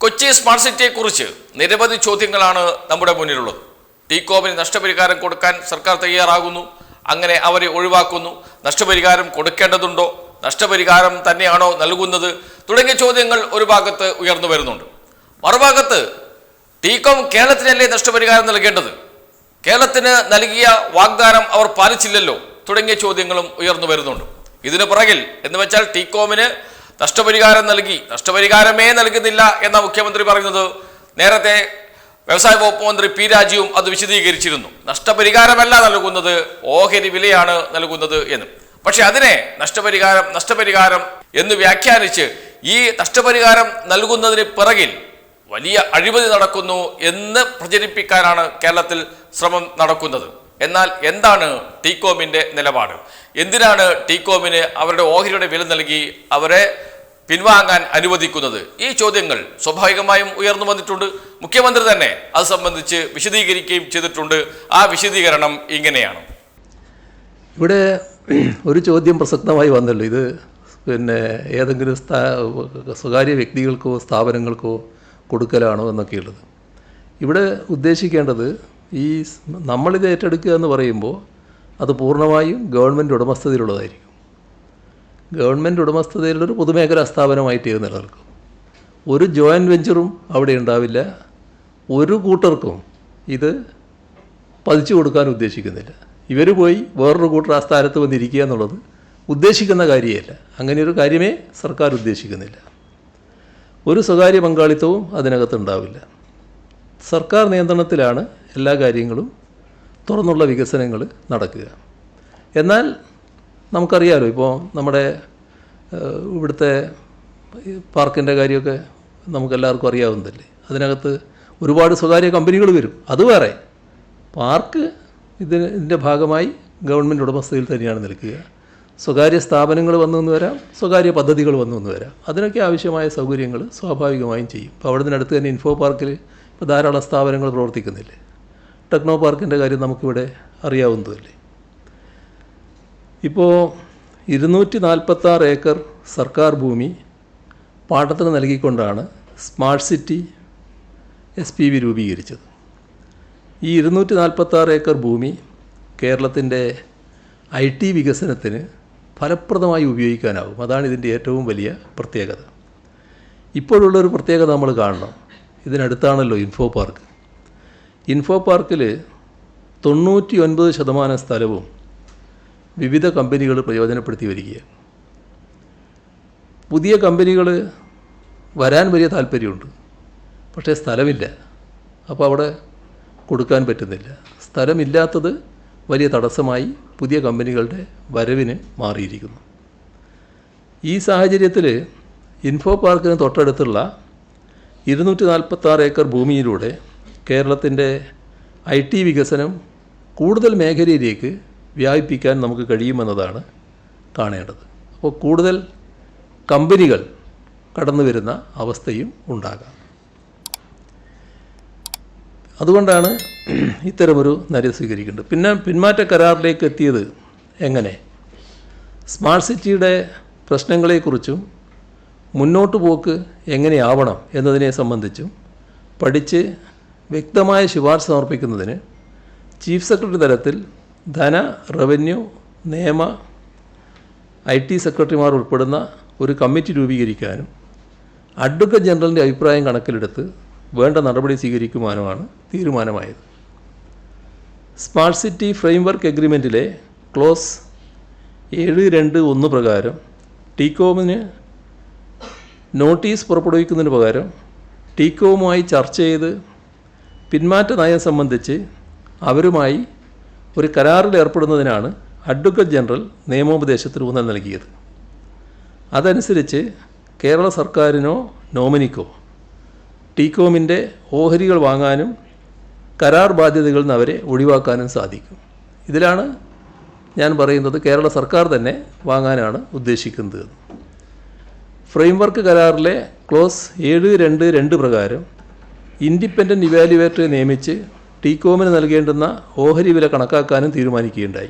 Kochi smart സിറ്റിയെക്കുറിച്ച് നിരവധി ചോദ്യങ്ങളാണ് നമ്മുടെ മുന്നിലുള്ളത്. ടീകോമിന് നഷ്ടപരിഹാരം കൊടുക്കാൻ സർക്കാർ തയ്യാറാകുന്നു. അങ്ങനെ അവരെ ഒഴിവാക്കുന്നു. നഷ്ടപരിഹാരം കൊടുക്കേണ്ടതുണ്ടോ? നഷ്ടപരിഹാരം തന്നെയാണോ നൽകുന്നത്? തുടങ്ങിയ ചോദ്യങ്ങൾ ഒരു ഭാഗത്ത് ഉയർന്നു വരുന്നുണ്ട്. മറുഭാഗത്ത് ടീകോം കേരളത്തിനല്ലേ നഷ്ടപരിഹാരം നൽകേണ്ടത്? കേരളത്തിന് നൽകിയ വാഗ്ദാനം അവർ പാലിച്ചില്ലല്ലോ. തുടങ്ങിയ ചോദ്യങ്ങളും ഉയർന്നു വരുന്നുണ്ട്. ഇതിന് പുറകിൽ എന്ന് വെച്ചാൽ ടീകോമിന് നഷ്ടപരിഹാരം നൽകി. നഷ്ടപരിഹാരമേ നൽകുന്നില്ല എന്ന മുഖ്യമന്ത്രി പറയുന്നത്. നേരത്തെ വ്യവസായ വകുപ്പ് മന്ത്രി പി രാജീവും അത് വിശദീകരിച്ചിരുന്നു. നഷ്ടപരിഹാരമല്ല നൽകുന്നത് ഓഹരി വിലയാണ് നൽകുന്നത് എന്ന്. പക്ഷെ അതിനെ നഷ്ടപരിഹാരം നഷ്ടപരിഹാരം എന്ന് വ്യാഖ്യാനിച്ച് ഈ നഷ്ടപരിഹാരം നൽകുന്നതിന് പിറകിൽ വലിയ അഴിമതി നടക്കുന്നു എന്ന് പ്രചരിപ്പിക്കാനാണ് കേരളത്തിൽ ശ്രമം നടക്കുന്നത്. എന്നാൽ എന്താണ് ടീകോമിന്റെ നിലപാട്? എന്തിനാണ് ടീകോമിന് അവരുടെ ഓഹരിയുടെ വില നൽകി അവരെ പിൻവാങ്ങാൻ അനുവദിക്കുന്നത്? ഈ ചോദ്യങ്ങൾ സ്വാഭാവികമായും ഉയർന്നു വന്നിട്ടുണ്ട്. മുഖ്യമന്ത്രി തന്നെ അത് സംബന്ധിച്ച് വിശദീകരിക്കുകയും ചെയ്തിട്ടുണ്ട്. ആ വിശദീകരണം ഇങ്ങനെയാണ്. ഇവിടെ ഒരു ചോദ്യം പ്രസക്തമായി വന്നല്ലോ. ഇത് പിന്നെ ഏതെങ്കിലും സ്ഥാ സ്വകാര്യ വ്യക്തികൾക്കോ സ്ഥാപനങ്ങൾക്കോ കൊടുക്കലാണോ എന്നൊക്കെയുള്ളത്. ഇവിടെ ഉദ്ദേശിക്കേണ്ടത് ഈ നമ്മളിത് ഏറ്റെടുക്കുക എന്ന് പറയുമ്പോൾ അത് പൂർണമായും ഗവൺമെന്റ് ഉടമസ്ഥതയിലുള്ളതായിരിക്കും. ഗവൺമെന്റ് ഉടമസ്ഥതയിലുള്ളൊരു പൊതുമേഖലാ സ്ഥാപനമായിട്ട് ഇത് നിലനിൽക്കും. ഒരു ജോയിന്റ് വെഞ്ചറും അവിടെ ഉണ്ടാവില്ല. ഒരു കൂട്ടർക്കും ഇത് പതിച്ചു കൊടുക്കാൻ ഉദ്ദേശിക്കുന്നില്ല. ഇവർ പോയി വേറൊരു കൂട്ടർ ആ സ്ഥാനത്ത് വന്നിരിക്കുക എന്നുള്ളത് ഉദ്ദേശിക്കുന്ന കാര്യമല്ല. അങ്ങനെയൊരു കാര്യമേ സർക്കാർ ഉദ്ദേശിക്കുന്നില്ല. ഒരു സ്വകാര്യ പങ്കാളിത്തവും അതിനകത്തുണ്ടാവില്ല സർക്കാർ നിയന്ത്രണത്തിലാണ് എല്ലാ കാര്യങ്ങളും തുറന്നുള്ള വികസനങ്ങൾ നടക്കുക. എന്നാൽ നമുക്കറിയാമല്ലോ ഇപ്പോൾ നമ്മുടെ ഇവിടുത്തെ പാർക്കിന്റെ കാര്യമൊക്കെ നമുക്കെല്ലാവർക്കും അറിയാവുന്നതല്ലേ? അതിനകത്ത് ഒരുപാട് സ്വകാര്യ കമ്പനികൾ വരും. അത് വേറെ. പാർക്ക് ഇതിന് ഇതിന്റെ ഭാഗമായി ഗവൺമെന്റ് ഉടമസ്ഥതയിൽ തന്നെയാണ് നിൽക്കുക. സ്വകാര്യ സ്ഥാപനങ്ങൾ വന്നു എന്ന് വരാം സ്വകാര്യ പദ്ധതികൾ വന്നു എന്ന് വരാം. അതിനൊക്കെ ആവശ്യമായ സൗകര്യങ്ങൾ സ്വാഭാവികമായും ചെയ്യും. ഇപ്പോൾ അവിടെ നിന്ന് അടുത്ത് തന്നെ ഇൻഫോ പാർക്കിൽ ഇപ്പോൾ ധാരാളം സ്ഥാപനങ്ങൾ പ്രവർത്തിക്കുന്നില്ലേ? ടെക്നോ പാർക്കിന്റെ കാര്യം നമുക്കിവിടെ അറിയാവുന്നതല്ലേ? ഇപ്പോൾ ഇരുന്നൂറ്റി നാൽപ്പത്താറ് ഏക്കർ സർക്കാർ ഭൂമി പാട്ടത്തിന് നൽകിക്കൊണ്ടാണ് smart city S P V രൂപീകരിച്ചത്. ഈ ഇരുന്നൂറ്റി നാൽപ്പത്താറ് ഏക്കർ ഭൂമി കേരളത്തിന്റെ ഐ ടി വികസനത്തിന് ഫലപ്രദമായി ഉപയോഗിക്കാനാവും. അതാണ് ഇതിന്റെ ഏറ്റവും വലിയ പ്രത്യേകത. ഇപ്പോഴുള്ളൊരു പ്രത്യേകത നമ്മൾ കാണണം. ഇതിനടുത്താണല്ലോ ഇൻഫോ പാർക്ക്. ഇൻഫോ പാർക്കിൽ തൊണ്ണൂറ്റി ഒൻപത് ശതമാനം സ്ഥലവും വിവിധ കമ്പനികൾ പ്രയോജനപ്പെടുത്തി വരികയാണ്. പുതിയ കമ്പനികൾ വരാൻ വലിയ താല്പര്യമുണ്ട്. പക്ഷേ സ്ഥലമില്ല. അപ്പോൾ അവിടെ കൊടുക്കാൻ പറ്റുന്നില്ല. സ്ഥലമില്ലാത്തത് വലിയ തടസ്സമായി പുതിയ കമ്പനികളുടെ വരവിന് മാറിയിരിക്കുന്നു. ഈ സാഹചര്യത്തിൽ ഇൻഫോ പാർക്കിന് തൊട്ടടുത്തുള്ള ഇരുന്നൂറ്റി നാൽപ്പത്താറ് ഏക്കർ ഭൂമിയിലൂടെ കേരളത്തിന്റെ ഐ ടി വികസനം കൂടുതൽ മേഖലയിലേക്ക് വ്യാപിപ്പിക്കാൻ നമുക്ക് കഴിയുമെന്നതാണ് കാണേണ്ടത്. അപ്പോൾ കൂടുതൽ കമ്പനികൾ കടന്നു വരുന്ന അവസ്ഥയും ഉണ്ടാകാം. അതുകൊണ്ടാണ് ഇത്തരമൊരു നര സ്വീകരിക്കേണ്ടത്. പിന്നെ പിന്മാറ്റ കരാറിലേക്ക് എത്തിയത് എങ്ങനെ? സ്മാർട്ട് സിറ്റിയുടെ പ്രശ്നങ്ങളെക്കുറിച്ചും മുന്നോട്ട് പോക്ക് എങ്ങനെയാവണം എന്നതിനെ സംബന്ധിച്ചും പഠിച്ച് വ്യക്തമായ ശുപാർശ സമർപ്പിക്കുന്നതിന് ചീഫ് സെക്രട്ടറി തലത്തിൽ ധന റവന്യൂ നിയമ ഐ ടി സെക്രട്ടറിമാർ ഉൾപ്പെടുന്ന ഒരു കമ്മിറ്റി രൂപീകരിക്കാനും അഡ്വക്കേറ്റ് ജനറലിന്റെ അഭിപ്രായം കണക്കിലെടുത്ത് വേണ്ട നടപടി സ്വീകരിക്കുവാനുമാണ് തീരുമാനമായത്. സ്മാർട്ട് സിറ്റി ഫ്രെയിംവർക്ക് എഗ്രിമെന്റിലെ ക്ലോസ് ഏഴ് രണ്ട് ഒന്ന് പ്രകാരം ടീകോമിന് നോട്ടീസ് പുറപ്പെടുവിക്കുന്നതിന് പകരം ടീകോവുമായി ചർച്ച ചെയ്ത് പിന്മാറ്റ നയം സംബന്ധിച്ച് അവരുമായി ഒരു കരാറിൽ ഏർപ്പെടുന്നതിനാണ് അഡ്വക്കേറ്റ് ജനറൽ നിയമോപദേശത്തിന് ഊന്നൽ നൽകിയത്. അതനുസരിച്ച് കേരള സർക്കാരിനോ നോമിനിക്കോ ടീകോമിന്റെ ഓഹരികൾ വാങ്ങാനും കരാർ ബാധ്യതകളിൽ നിന്ന് അവരെ ഒഴിവാക്കാനും സാധിക്കും. ഇതിലാണ് ഞാൻ പറയുന്നത് കേരള സർക്കാർ തന്നെ വാങ്ങാനാണ് ഉദ്ദേശിക്കുന്നത്. ഫ്രെയിംവർക്ക് കരാറിലെ ക്ലോസ് ഏഴ് രണ്ട് രണ്ട് പ്രകാരം ഇൻഡിപെൻഡന്റ് ഇവാലുവേറ്ററെ നിയമിച്ച് ടീകോമിന് നൽകേണ്ടുന്ന ഓഹരി വില കണക്കാക്കാനും തീരുമാനിക്കുകയുണ്ടായി.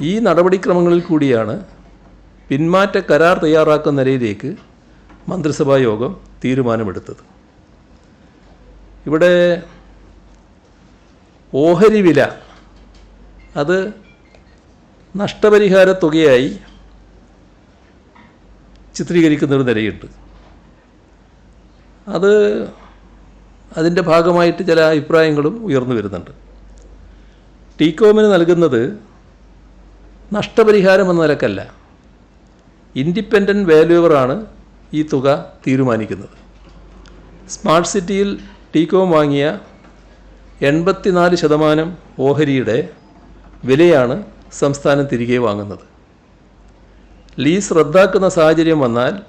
ഈ നടപടിക്രമങ്ങളിൽ കൂടിയാണ് പിന്മാറ്റ കരാർ തയ്യാറാക്കുന്ന നിലയിലേക്ക് മന്ത്രിസഭാ യോഗം തീരുമാനമെടുത്തത്. ഇവിടെ ഓഹരി വില അത് നഷ്ടപരിഹാര തുകയായി ചിത്രീകരിക്കുന്നൊരു നിലയുണ്ട്. അത് അതിന്റെ ഭാഗമായിട്ട് ചില അഭിപ്രായങ്ങളും ഉയർന്നു വരുന്നുണ്ട്. ടീകോമിന് നൽകുന്നത് നഷ്ടപരിഹാരം എന്ന നിലക്കല്ല. ഇൻഡിപെൻഡന്റ് വാല്യൂവറാണ് ഈ തുക തീരുമാനിക്കുന്നത്. സ്മാർട്ട് സിറ്റിയിൽ ടീകോം വാങ്ങിയ എൺപത്തിനാല് ശതമാനം ഓഹരിയുടെ വിലയാണ് സംസ്ഥാനം തിരികെ വാങ്ങുന്നത്. ലീസ് റദ്ദാക്കുന്ന സാഹചര്യം വന്നാൽ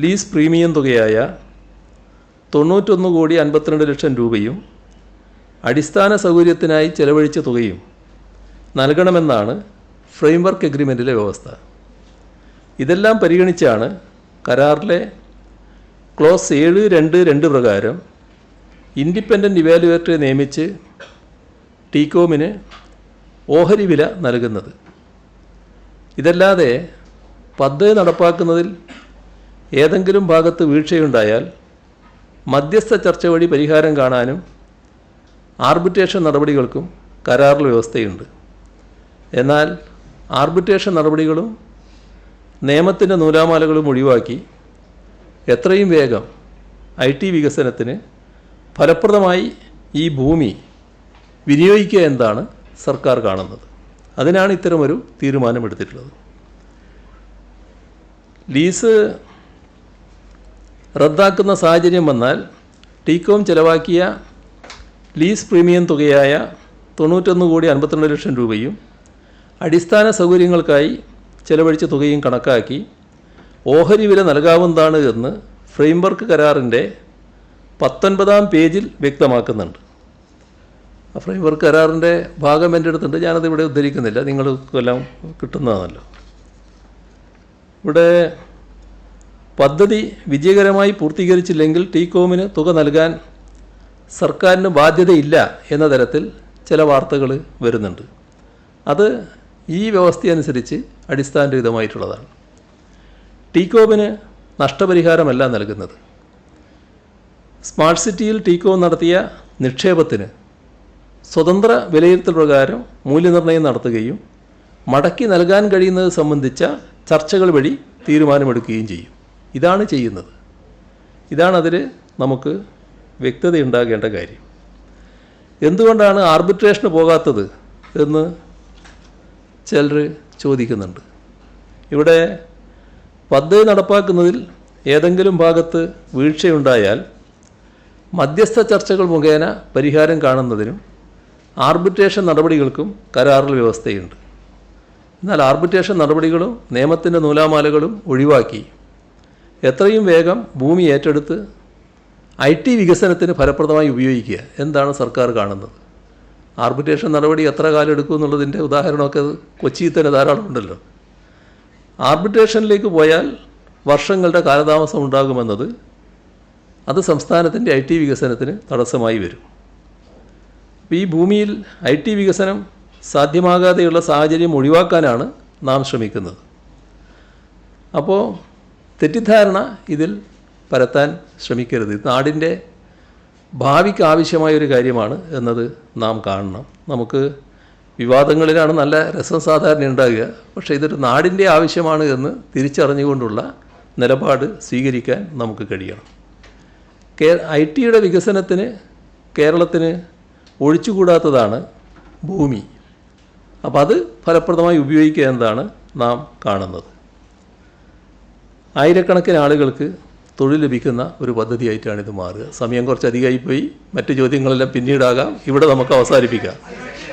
ലീസ് പ്രീമിയം തുകയായ തൊണ്ണൂറ്റൊന്ന് കോടി അൻപത്തിരണ്ട് ലക്ഷം രൂപയും അടിസ്ഥാന സൗകര്യത്തിനായി ചെലവഴിച്ച തുകയും നൽകണമെന്നാണ് ഫ്രെയിംവർക്ക് എഗ്രിമെന്റിലെ വ്യവസ്ഥ. ഇതെല്ലാം പരിഗണിച്ചാണ് കരാറിലെ ക്ലോസ് ഏഴ് രണ്ട് രണ്ട് പ്രകാരം ഇൻഡിപെൻഡന്റ് ഇവാലുവേറ്ററെ നിയമിച്ച് ടീകോമിന് ഓഹരി വില നൽകുന്നത്. ഇതല്ലാതെ പദ്ധതി നടപ്പാക്കുന്നതിൽ ഏതെങ്കിലും ഭാഗത്ത് വീഴ്ചയുണ്ടായാൽ മധ്യസ്ഥ ചർച്ച വഴി പരിഹാരം കാണാനും ആർബിട്രേഷൻ നടപടികൾക്കും കരാറിൽ വ്യവസ്ഥയുണ്ട്. എന്നാൽ ആർബിട്രേഷൻ നടപടികളും നിയമത്തിന്റെ നൂലാമാലകളും ഒഴിവാക്കി എത്രയും വേഗം ഐ ടി വികസനത്തിന് ഫലപ്രദമായി ഈ ഭൂമി വിനിയോഗിക്കുക എന്താണ് സർക്കാർ കാണുന്നത്. അതിനാണ് ഇത്തരമൊരു തീരുമാനമെടുത്തിട്ടുള്ളത്. ലീസ് റദ്ദാക്കുന്ന സാഹചര്യം വന്നാൽ ടീകോം ചെലവാക്കിയ ലീസ് പ്രീമിയം തുകയായ തൊണ്ണൂറ്റൊന്ന് കോടി അൻപത്തിരണ്ട് ലക്ഷം രൂപയും അടിസ്ഥാന സൗകര്യങ്ങൾക്കായി ചെലവഴിച്ച തുകയും കണക്കാക്കി ഓഹരി വില നൽകാവുന്നതാണ് എന്ന് ഫ്രെയിംവർക്ക് കരാറിന്റെ പത്തൊൻപതാം പേജിൽ വ്യക്തമാക്കുന്നുണ്ട്. ആ ഫ്രെയിംവർക്ക് കരാറിന്റെ ഭാഗം എന്റെ അടുത്തുണ്ട്. ഞാനത് ഇവിടെ ഉദ്ധരിക്കുന്നില്ല. നിങ്ങൾക്കെല്ലാം കിട്ടുന്നതാണല്ലോ. ഇവിടെ പദ്ധതി വിജയകരമായി പൂർത്തീകരിച്ചില്ലെങ്കിൽ ടീകോമിന് തുക നൽകാൻ സർക്കാരിന് ബാധ്യതയില്ല എന്ന തരത്തിൽ ചില വാർത്തകൾ വരുന്നുണ്ട്. അത് ഈ വ്യവസ്ഥയനുസരിച്ച് അടിസ്ഥാനരഹിതമായിട്ടുള്ളതാണ്. ടീകോമിന് നഷ്ടപരിഹാരമല്ല നൽകുന്നത്. സ്മാർട്ട് സിറ്റിയിൽ ടീകോം നടത്തിയ നിക്ഷേപത്തിന് സ്വതന്ത്ര വിലയിരുത്തൽ പ്രകാരം മൂല്യനിർണയം നടത്തുകയും മടക്കി നൽകാൻ കഴിയുന്നത് സംബന്ധിച്ച ചർച്ചകൾ വഴി തീരുമാനമെടുക്കുകയും ചെയ്യും. ഇതാണ് ചെയ്യുന്നത്. ഇതാണ് അതിൽ നമുക്ക് വ്യക്തതയുണ്ടാകേണ്ട കാര്യം. എന്തുകൊണ്ടാണ് ആർബിട്രേഷന് പോകാത്തത് എന്ന് ചിലർ ചോദിക്കുന്നുണ്ട്. ഇവിടെ പദ്ധതി നടപ്പാക്കുന്നതിൽ ഏതെങ്കിലും ഭാഗത്ത് വീഴ്ചയുണ്ടായാൽ മധ്യസ്ഥ ചർച്ചകൾ മുഖേന പരിഹാരം കാണുന്നതിനും ആർബിട്രേഷൻ നടപടികൾക്കും കരാറിൽ വ്യവസ്ഥയുണ്ട്. എന്നാൽ ആർബിട്രേഷൻ നടപടികളും നിയമത്തിന്റെ നൂലാമാലകളും ഒഴിവാക്കി എത്രയും വേഗം ഭൂമി ഏറ്റെടുത്ത് ഐ ടി വികസനത്തിന് ഫലപ്രദമായി ഉപയോഗിക്കുക. എന്താണ് സർക്കാർ കാണുന്നത്? ആർബിട്രേഷൻ നടപടി എത്ര കാലം എടുക്കും എന്നുള്ളതിന്റെ ഉദാഹരണമൊക്കെ കൊച്ചിയിൽ തന്നെ ധാരാളം ഉണ്ടല്ലോ. ആർബിട്രേഷനിലേക്ക് പോയാൽ വർഷങ്ങളുടെ കാലതാമസം ഉണ്ടാകുമെന്നത് അത് സംസ്ഥാനത്തിന്റെ ഐ ടി വികസനത്തിന് തടസ്സമായി വരും. അപ്പോൾ ഈ ഭൂമിയിൽ ഐ ടി വികസനം സാധ്യമാകാതെയുള്ള സാഹചര്യം ഒഴിവാക്കാനാണ് നാം ശ്രമിക്കുന്നത്. അപ്പോൾ തെറ്റിദ്ധാരണ ഇതിൽ പരത്താൻ ശ്രമിക്കരുത്. നാടിന്റെ ഭാവിക്ക് ആവശ്യമായ ഒരു കാര്യമാണ് എന്നത് നാം കാണണം. നമുക്ക് വിവാദങ്ങളിലാണ് നല്ല രസം സാധാരണ ഉണ്ടാകുക. പക്ഷേ ഇതൊരു നാടിന്റെ ആവശ്യമാണ് എന്ന് തിരിച്ചറിഞ്ഞുകൊണ്ടുള്ള നിലപാട് സ്വീകരിക്കാൻ നമുക്ക് കഴിയണം. കേ ഐ ടിയുടെ വികസനത്തിന് കേരളത്തിന് ഒഴിച്ചുകൂടാത്തതാണ് ഭൂമി. അപ്പോൾ അത് ഫലപ്രദമായി ഉപയോഗിക്കുക എന്നതാണ് നാം കാണുന്നത്. ആയിരക്കണക്കിന് ആളുകൾക്ക് തൊഴിൽ ലഭിക്കുന്ന ഒരു പദ്ധതിയായിട്ടാണ് ഇത് മാറുക. സമയം കുറച്ച് അധികമായിപ്പോയി മറ്റു ചോദ്യങ്ങളെല്ലാം പിന്നീടാകാം. ഇവിടെ നമുക്ക് അവസാനിപ്പിക്കാം.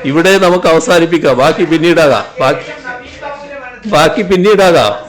ഇവിടെ നമുക്ക് അവസാനിപ്പിക്കാം. ബാക്കി പിന്നീടാകാം. ബാക്കി ബാക്കി പിന്നീടാകാം.